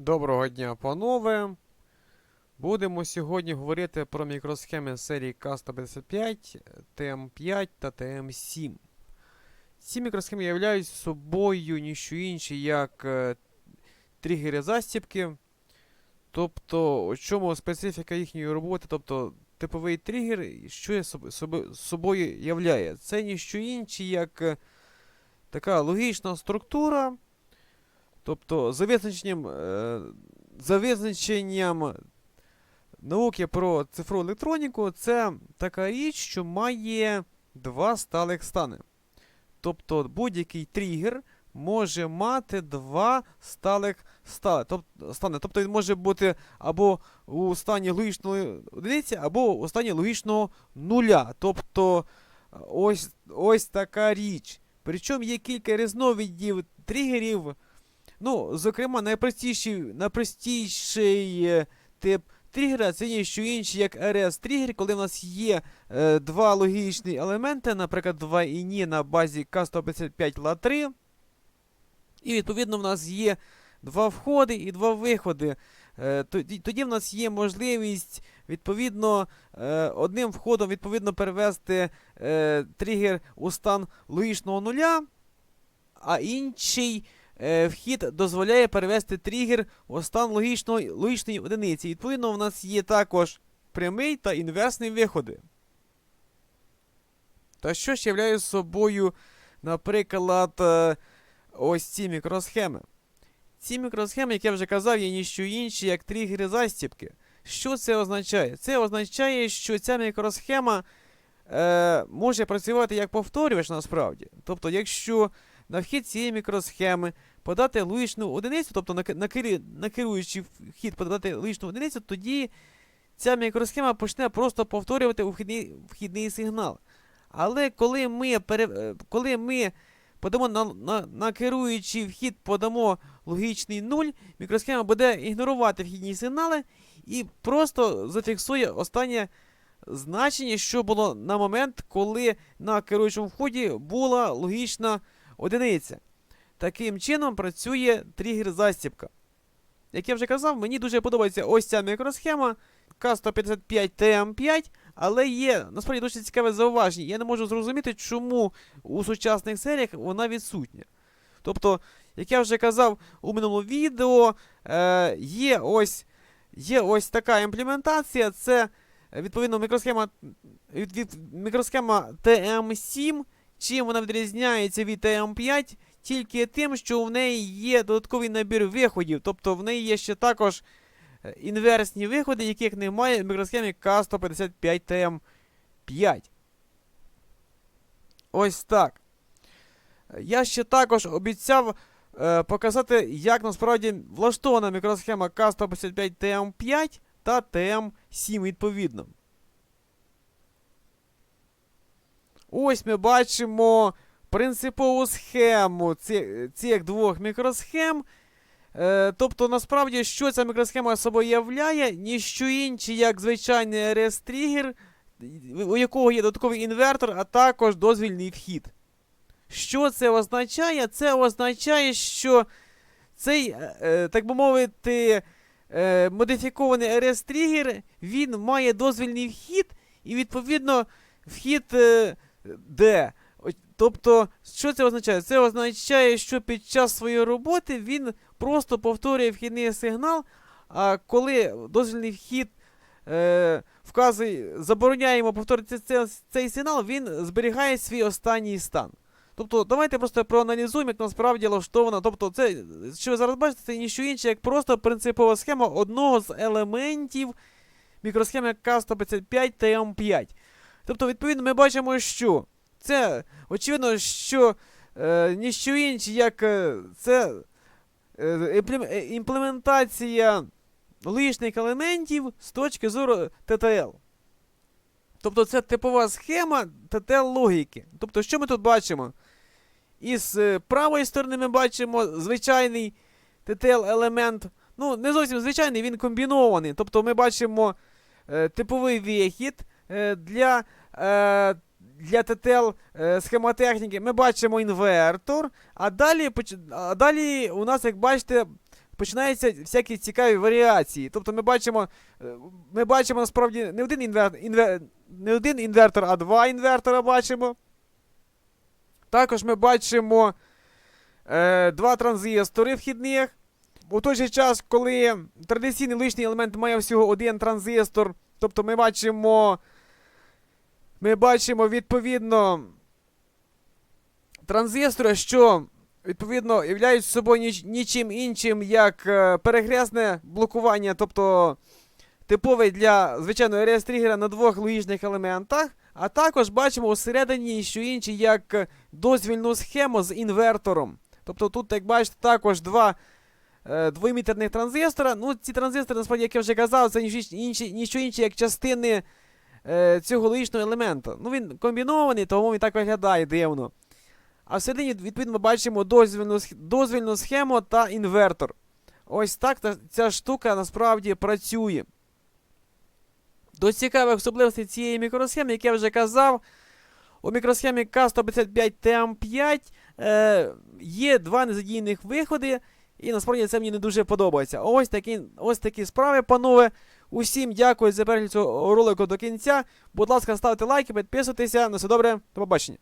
Доброго дня, панове. Будемо сьогодні говорити про мікросхеми серії К155, ТМ5 та ТМ7. Ці мікросхеми являють собою ніщо інше, як е, тригери застібки. Тобто, у чому специфіка їхньої роботи, тобто типовий тригер, що я собою являє? Це ніщо інше, як е, така логічна структура. Тобто, за визначенням, е, за визначенням науки про цифрову електроніку, це така річ, що має два сталих стани. Тобто будь-який тригер може мати два сталих стали. Стани. Тобто він може бути або у стані логічної одиниці, або у стані логічного нуля. Тобто ось, ось така річ. Причому є кілька різновидів тригерів. Ну, зокрема, найпростіший, найпростіший е, тип тригера це є що інше, як RS-тригер, коли в нас є е, два логічні елементи, наприклад, два іні на базі К155 ла3. І відповідно в нас є два входи і два виходи. Е, тоді, тоді в нас є можливість відповідно е, одним входом відповідно перевести е, тригер у стан логічного нуля, а інший е, вхід дозволяє перевести тригер у стан логічної, логічної одиниці. Відповідно, у нас є також прямий та інверсний виходи. Та що ж являє собою, наприклад, е, ось ці мікросхеми? Ці мікросхеми, як я вже казав, є ніщо інші, як тригери застібки. Що це означає? Це означає, що ця мікросхема е, може працювати як повторювач насправді. Тобто, якщо на вхід цієї мікросхеми подати логічну одиницю, тобто на, керуючий вхід подати логічну одиницю, тоді ця мікросхема почне просто повторювати вхідний, вхідний сигнал. Але коли ми, пере, е, коли ми подамо на, на, на керуючий вхід, подамо логічний 0, мікросхема буде ігнорувати вхідні сигнали і просто зафіксує останнє значення, що було на момент, коли на керуючому вході була логічна одиниця. Таким чином працює тригер застібка. Як я вже казав, мені дуже подобається ось ця мікросхема К155TM5, але є насправді дуже цікаве зауваження. Я не можу зрозуміти, чому у сучасних серіях вона відсутня. Тобто, як я вже казав у минулому відео, е, є ось є ось така імплементація. Це е, відповідно мікросхема, від, від, мікросхема TM7. Чим вона відрізняється від TM5? Тільки тим, що в неї є додатковий набір виходів. Тобто в неї є ще також е, інверсні виходи, яких немає в мікросхемі К155TM5. Ось так. Я ще також обіцяв е, показати, як насправді влаштована мікросхема К155TM5 та TM7 відповідно. Ось ми бачимо принципову схему цих двох мікросхем. Е, тобто, насправді, що ця мікросхема собою являє, ніщо інше, як звичайний RS-тригер, у якого є додатковий інвертор, а також дозвільний вхід. Що це означає? Це означає, що цей, е, е, так би мовити, е, модифікований RS-тригер, він має дозвільний вхід, і відповідно вхід е, D. Тобто, що це означає? Це означає, що під час своєї роботи він просто повторює вхідний сигнал, а коли дозвільний вхід е, вказує, забороняє повторити цей, цей сигнал, він зберігає свій останній стан. Тобто, давайте просто проаналізуємо, як насправді влаштовано. Тобто, це, що ви зараз бачите, це ніщо інше, як просто принципова схема одного з елементів мікросхеми К155 TM5. Тобто, відповідно, ми бачимо, що це очевидно, що е, ніщо інше, як е, це е, е, імплементація логічних елементів з точки зору TTL. Тобто це типова схема TTL логіки. Тобто, що ми тут бачимо? Із е, правої сторони ми бачимо звичайний TTL елемент. Ну, не зовсім звичайний, він комбінований. Тобто ми бачимо е, типовий вихід е, для, е, для TTL е, схемотехніки. Ми бачимо інвертор, а далі, а далі у нас, як бачите, починаються всякі цікаві варіації. Тобто ми бачимо, е, ми бачимо насправді не один, інвер... Інвер... не один інвертор, а два інвертора бачимо. Також ми бачимо е, два транзистори вхідних. У той же час, коли традиційний лишній елемент має всього один транзистор, тобто ми бачимо. Ми бачимо відповідно транзистори, що відповідно являють собою ніч, нічим іншим, як е, перехресне блокування, тобто типовий для звичайного RS-тригера на двох логічних елементах. А також бачимо усередині, що інші, як е, дозвільну схему з інвертором. Тобто тут, як бачите, також два е, двомітерних транзистора. Ну, ці транзистори, насправді, як я вже казав, це ніщо ніщо інше, як частини е, цього логічного елемента. Ну, він комбінований, тому він так виглядає дивно. А всередині, відповідно, ми бачимо дозвільну, дозвільну схему та інвертор. Ось так та- ця штука насправді працює. До цікавих особливостей цієї мікросхеми, як я вже казав, у мікросхемі K155TM5 е, є два незадійних виходи, і насправді це мені не дуже подобається. Ось такі, ось такі справи, панове. Усім дякую за перегляд цього ролику до кінця. Будь ласка, ставте лайки, підписуйтеся. На все добре, до побачення.